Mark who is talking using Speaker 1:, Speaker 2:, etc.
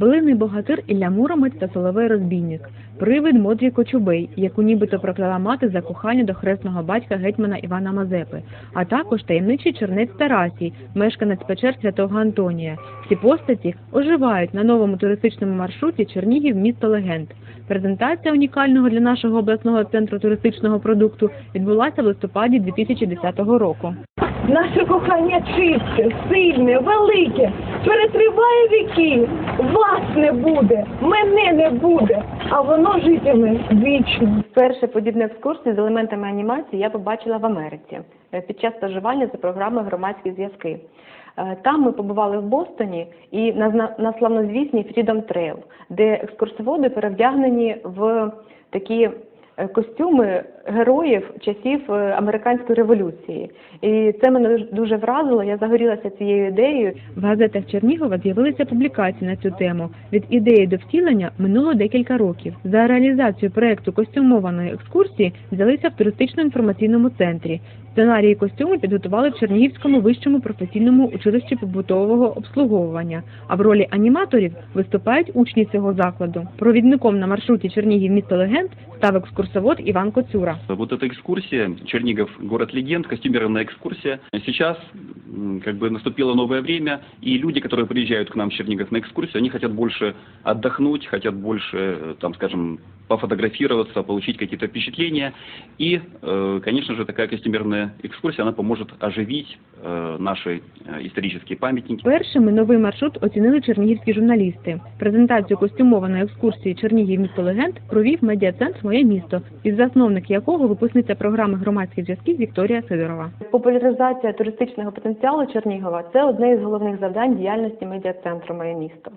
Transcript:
Speaker 1: Былиний богатир Ілля Муромець та Соловей Розбійник, привид Модрій Кочубей, яку нібито проклала мати за кохання до хресного батька гетьмана Івана Мазепи, а також таємничий чернець Тарасій, мешканець печер Святого Антонія. Ці постаті оживають на новому туристичному маршруті Чернігів місто легенд. Презентація унікального для нашого обласного центру туристичного продукту відбулася в листопаді 2010 року.
Speaker 2: Наше кохання чисте, сильне, велике, перетриває віки. Вас не буде, мене не буде, а воно житиме вічно.
Speaker 1: Перше подібне екскурсії з елементами анімації я побачила в Америці е, під час стажування за програмою громадські зв'язки. Е, Там ми побували в Бостоні і на, на славнозвісній Freedom Trail, де екскурсоводи перевдягнені в такі костюми героїв часів е, американської революції. І це мене дуже вразило. Я загорілася цією ідеєю. В газетах Чернігова з'явилися публікації на цю тему. Від ідеї до втілення минуло декілька років. За реалізацію проекту костюмованої екскурсії взялися в туристично-інформаційному центрі. Сценарії костюму підготували в Чернігівському вищому професійному училищі побутового обслуговування. А в ролі аніматорів виступають учні цього закладу. Провідником на маршруті Чернігів місто легенд став екскурсовод Іван Коцюра.
Speaker 3: Вот эта экскурсия, Чернигов, город легенд, костюмированная экскурсия. Сейчас м, как бы наступило новое время, и люди, которые приезжают к нам в Чернигов на экскурсию, они хотят больше отдохнуть, хотят больше, э, там, скажем, пофотографироваться, получить какие-то впечатления. И, э, конечно же, такая костюмированная экскурсия, она поможет оживить э, наши э, исторические памятники.
Speaker 1: Першими новий маршрут оцінили чернігівські журналісти. Презентацію костюмованої екскурсії Чернігів місто легенд провів медіа-центр Моє місто, із засновник якого випускниця програми громадських зв'язків Вікторія Сидорова. Популяризація туристичного потенціалу Чернігова це одне із головних завдань діяльності медіа-центру Моє місто.